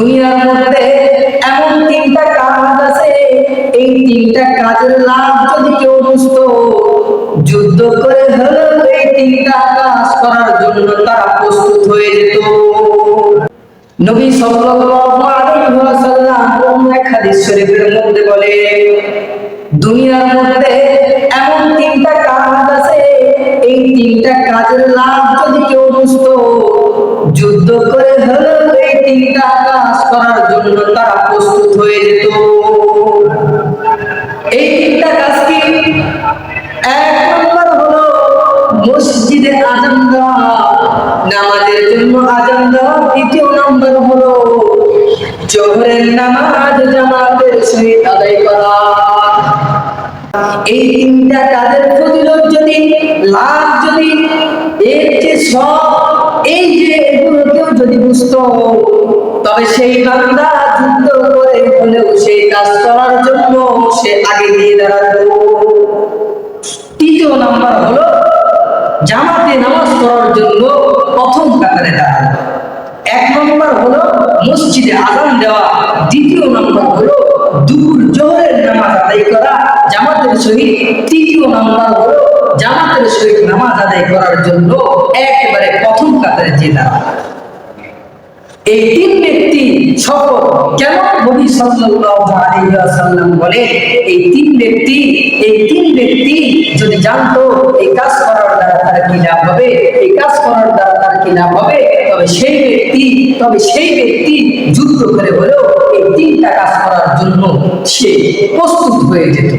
দুনিয়ার মধ্যে এমন তিনটা কাজ আছে। এই তিনটা কাজের লাভ যদি কেউ বুঝতো, যুদ্ধ করে হলেও এই তিনটা কাজ করার জন্য তারা প্রস্তুত হয়ে যেত। নবী সাল্লাল্লাহু আলাইহি ওয়াসাল্লাম শরীফের মধ্যে বলে, দুনিয়ার মধ্যে এমন তিনটা কাজ আছে, এই তিনটা কাজের লাভ যদি কেউ যুদ্ধ করে জন্য তারা প্রস্তুত হয়ে যেত। এই তিনটা কাজ কি এক নম্বর হলো মসজিদে আজান দেওয়া নামাজের জন্য আজান দেওয়া দ্বিতীয় নম্বর হলো জোহরের নামাজ জামাতের সহিত আদায় করা। এই তিনটা কাজের ফজিলত যদি, লাভ যদি, এর যে সব এই যে এগুলো কেউ যদি বুঝতো, তবে সেই বান্দা যুদ্ধ করে হলেও সেই কাজ করার জন্য সে আগে গিয়ে দাঁড়াতো। তৃতীয় নাম্বার হলো, জামাতে নামাজ পড়ার জন্য প্রথম কাতারে দাঁড়ানো। এক নম্বর হলো, মসজিদে আজান দেওয়া। দ্বিতীয় নম্বর হলো, দুপুর জোহরের নামাজ আদায় করা, জামাতের সহিত। তৃতীয় নম্বর হলো জামাতের নামাজ আদায় করার জন্য একেবারে প্রথম কাতারে যে এই তিন ব্যক্তি সফল। কেন নবী ওয়াসাল্লাম বলে, এই তিন ব্যক্তি, এই তিন ব্যক্তি যদি জানতো এই কাজ করার দ্বারা তার কি লাভ হবে, এই কাজ করার দ্বারা তার কি লাভ হবে, তবে সেই ব্যক্তি, তবে সেই ব্যক্তি যুদ্ধ করে হলেও এই তিনটা কাজ করার জন্য সে প্রস্তুত হয়ে যেত।